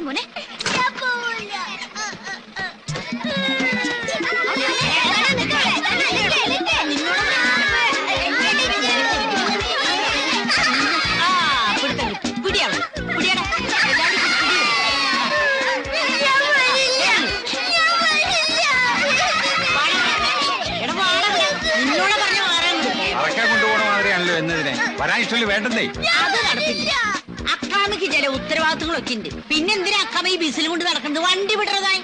മോനെ അറക്കാൻ കൊണ്ടുപോകണ മാതിരിയാണല്ലോ എന്നതിനെ. വരാൻ ഇഷ്ടമില്ല വേണ്ടെന്നേ? അത് നടപ്പില്ല അക്കാമയ്ക്ക് ചില ഉത്തരവാദിത്തങ്ങളൊക്കെ ഉണ്ട്. പിന്നെ എന്തിനാ അക്കാമ ഈ ബിസിൽ കൊണ്ട് നടക്കുന്നത്? വണ്ടി വിടുന്നതായി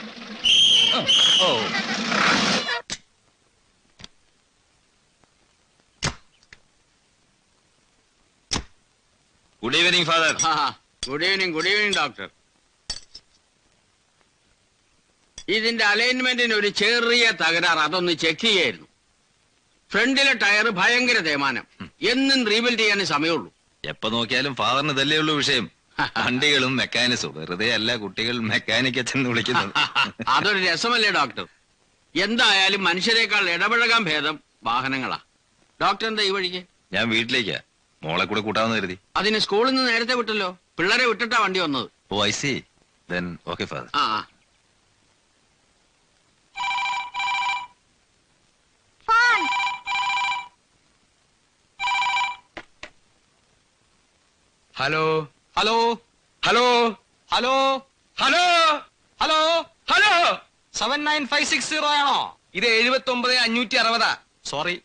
good evening father good evening good evening doctor ഇതിന്റെ അലൈൻമെന്റിന് ഒരു ചെറിയ തകരാറ് അതൊന്ന് ചെക്ക് ചെയ്യായിരുന്നു. ഫ്രണ്ടിലെ ടയർ ഭയങ്കര തേമാനം എന്നും റീബിൽഡ് ചെയ്യാനേ സമയമുള്ളൂ. എപ്പോ നോക്കിയാലും ഫാദറിന് തല്ലേ ഉള്ളൂ വിഷയം. വണ്ടികളും മെക്കാനിക്സും വെറുതെ അല്ല കുട്ടികൾ മെക്കാനിക് അച്ഛൻ എന്ന് വിളിക്കുന്നത്. അതൊരു രസമല്ലേ ഡോക്ടർ എന്തായാലും മനുഷ്യരെക്കാൾ ഇടപഴകാൻ ഭേദം വാഹനങ്ങളാ. ഡോക്ടർ എന്താ ഈ വഴിക്ക്? ഞാൻ വീട്ടിലേക്കാ. മോളെ കൂടെ കൂട്ടാമെന്ന് കരുതി. അതിന് സ്കൂളിൽ നിന്ന് നേരത്തെ വിട്ടല്ലോ. പിള്ളേരെ വിട്ടിട്ടാ വണ്ടി വന്നത്. ഓ I see then okay father ആ ആ. Phone hello hello? Hello? Hello? Hello? Hello? Hello? Seven nine five six zero ആണോ? ഇത് എഴുപത്തി ഒമ്പത് അഞ്ഞൂറ്റി അറുപതാ. സോറി.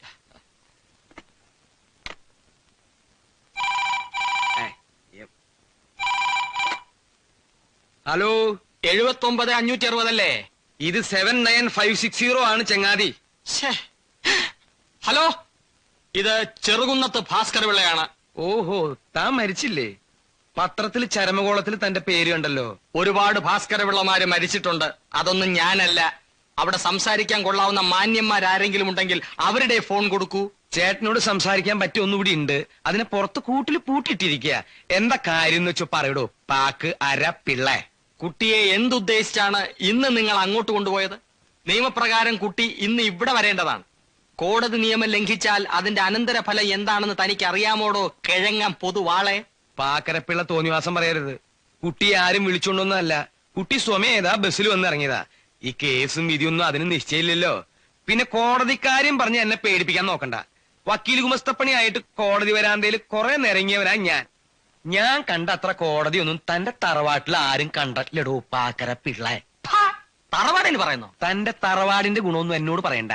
ഹലോ? എഴുപത്തി ഒമ്പത് അഞ്ഞൂറ്റി അറുപതല്ലേ? ഇത് seven nine five six zero ആണ് ചെങ്ങാതി. ഹലോ? ഇത് ചെറുകുന്നത്ത് ഭാസ്കർ വിളയാണ് ഓഹോ താൻ മരിച്ചില്ലേ? പത്രത്തിൽ ചരമകോളത്തിൽ തന്റെ പേര് കണ്ടല്ലോ ഒരുപാട് ഭാസ്കര പിള്ളമാര് മരിച്ചിട്ടുണ്ട്. അതൊന്നും ഞാനല്ല. അവിടെ സംസാരിക്കാൻ കൊള്ളാവുന്ന മാന്യന്മാരാരെങ്കിലും ഉണ്ടെങ്കിൽ അവരുടെ ഫോൺ കൊടുക്കൂ. ചേട്ടനോട് സംസാരിക്കാൻ പറ്റിയ ഒന്നുകൂടി ഉണ്ട്. അതിനെ പുറത്ത് കൂട്ടിൽ പൂട്ടിട്ടിരിക്കുക എന്താ കാര്യം എന്ന് വെച്ചോ പറയടോ. പാക്ക് അര പിള്ളേ. കുട്ടിയെ എന്തുദ്ദേശിച്ചാണ് ഇന്ന് നിങ്ങൾ അങ്ങോട്ട് കൊണ്ടുപോയത്? നിയമപ്രകാരം കുട്ടി ഇന്ന് ഇവിടെ വരേണ്ടതാണ്. കോടതി നിയമം ലംഘിച്ചാൽ അതിന്റെ അനന്തരഫലം എന്താണെന്ന് തനിക്ക് അറിയാമോടോ കിഴങ്ങാൻ പൊതുവാളെ. പാക്കരപ്പിള്ള തോന്നിവാസം പറയരുത്. കുട്ടി ആരും വിളിച്ചോണ്ടൊന്നല്ല കുട്ടി സ്വമേതാ ബസ്സിൽ വന്ന് ഇറങ്ങിയതാ. ഈ കേസും വിധിയൊന്നും അതിന് നിശ്ചയില്ലല്ലോ പിന്നെ കോടതിക്കാര്യം പറഞ്ഞ് എന്നെ പേടിപ്പിക്കാൻ നോക്കണ്ട. വക്കീൽ ഗുമസ്തപ്പണിയായിട്ട് കോടതി വരാന്തയിൽ കുറെ നിരങ്ങിയവനാ ഞാൻ. ഞാൻ കണ്ട അത്ര കോടതിയൊന്നും തന്റെ തറവാട്ടിൽ ആരും കണ്ടിട്ടില്ലടോ പാക്കര പിള്ള ഫാ, പറയുന്നു? തന്റെ തറവാടിന്റെ ഗുണമൊന്നും എന്നോട് പറയണ്ട.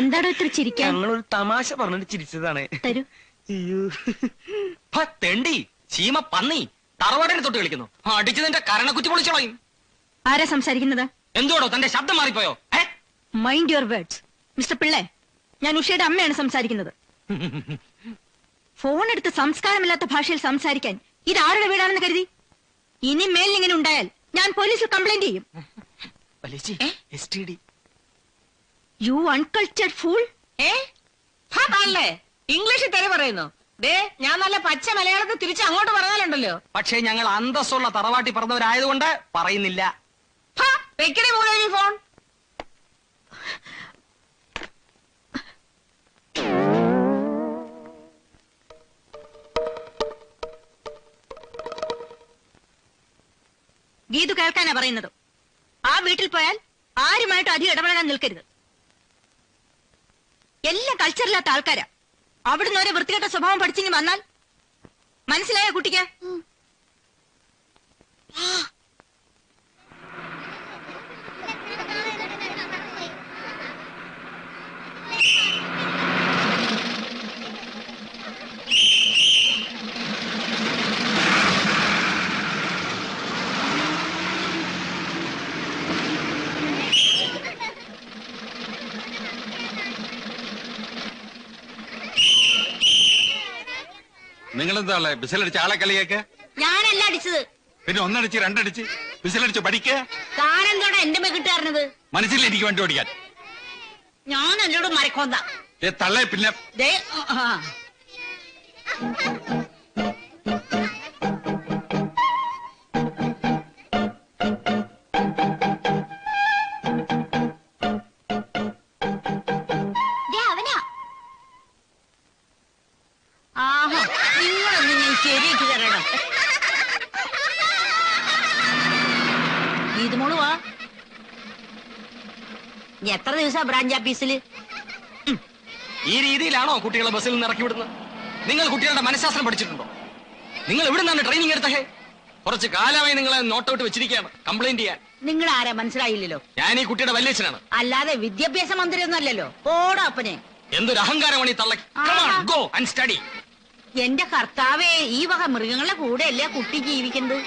എന്താടോ ഇത്ര ചിരിക്കാൻ? ഞങ്ങളൊരു തമാശ പറഞ്ഞിട്ട് ചിരിച്ചതാണ്. തരൂ. തെണ്ടി. ചീമ പന്നി. തറവാടിനെ തൊട്ട് കളിക്കുന്നു. അടിച്ചു നിന്റെ കരണക്കുറ്റി പൊളിച്ചോളയും ആരാ സംസാരിക്കുന്നത്? എന്തുവാടോ തന്റെ ശബ്ദം മാറിപ്പോയോ? Mind your words mister Pillai ഞാൻ ഉഷയുടെ അമ്മയാണ് സംസാരിക്കുന്നത്. ഫോൺ എടുത്ത് സംസ്കാരമില്ലാത്ത ഭാഷയിൽ സംസാരിക്കാൻ ഇത് ആരുടെ വീടാണെന്ന് കരുതി? ഇനി മേലിങ്ങനെ ഉണ്ടായാൽ ഞാൻ പോലീസിൽ കംപ്ലൈന്റ് ചെയ്യും. യു അൺകൾച്ചർഡ് ഫൂൾ ഏ? ഇംഗ്ലീഷിൽ തെറി പറയുന്നു. ദേ ഞാൻ നല്ല പച്ച മലയാളത്തിൽ തിരിച്ച് അങ്ങോട്ട് പറഞ്ഞാലുണ്ടല്ലോ. പക്ഷേ ഞങ്ങൾ അന്തസ്സുള്ള തറവാട്ടി പറഞ്ഞവരായതുകൊണ്ട് പറയുന്നില്ല. വെക്കണേ ഫോൺ. ഗീതു കേൾക്കാനാ പറയുന്നത്. ആ വീട്ടിൽ പോയാൽ ആരുമായിട്ട് അധികം ഇടപെടാൻ നിൽക്കരുത്. എല്ലാം കൾച്ചറില്ലാത്ത ആൾക്കാരാ. അവിടുന്ന് ഒരു വൃത്തികെട്ട സ്വഭാവം പഠിച്ചിങ്ങി വന്നാൽ മനസ്സിലായ കുട്ടിക്ക്? നിങ്ങളെന്താ ബിസിലടിച്ച് ആളെ കളിയൊക്കെ? ഞാനല്ല അടിച്ചത്. പിന്നെ ഒന്നടിച്ച് രണ്ടടിച്ച്? ബിസിലടിച്ച് പഠിക്കുക താനെന്തോടെ എന്റെ മെക്കിട്ടായിരുന്നത് മനസ്സിൽ എനിക്ക് വണ്ടി ഓടിക്കാൻ. ഞാൻ എന്നോട് മരക്കോന്താ തള്ളേ പിന്നെ. അവനാ. ആഹാ. ശരിയാക്കി തരണം. ഇത് മോൾ വാ. എത്ര ദിവസാ ബ്രാഞ്ച് ഓഫീസിൽ ഈ രീതിയിലാണോ കുട്ടികളെ ബസ്സിൽ നിന്ന് ഇറക്കി വിടുന്നത്? നിങ്ങൾ കുട്ടികളുടെ മനഃശാസ്ത്രം പഠിച്ചിട്ടുണ്ടോ? നിങ്ങൾ ഇവിടെ നിന്നാണ് ട്രെയിനിങ് എടുത്തേ കുറച്ച് കാലമായി നിങ്ങളെ നോട്ടൗട്ട് വെച്ചിരിക്കുകയാണ് കംപ്ലൈന്റ് ചെയ്യാൻ. നിങ്ങൾ ആരാ? മനസ്സിലായില്ലല്ലോ. ഞാൻ ഈ കുട്ടിയുടെ വല്യച്ഛനാണ്. അല്ലാതെ വിദ്യാഭ്യാസ മന്ത്രി ഒന്നും അല്ലല്ലോ ഓടാ അപ്പനെ. എന്തൊരു അഹങ്കാരമാണ് ഈ തള്ളക്ക് ഗോ ആൻഡ് സ്റ്റഡി എന്റെ കർത്താവേ ഈ വക മൃഗങ്ങളുടെ കൂടെ അല്ലേ കുട്ടി ജീവിക്കുന്നത്?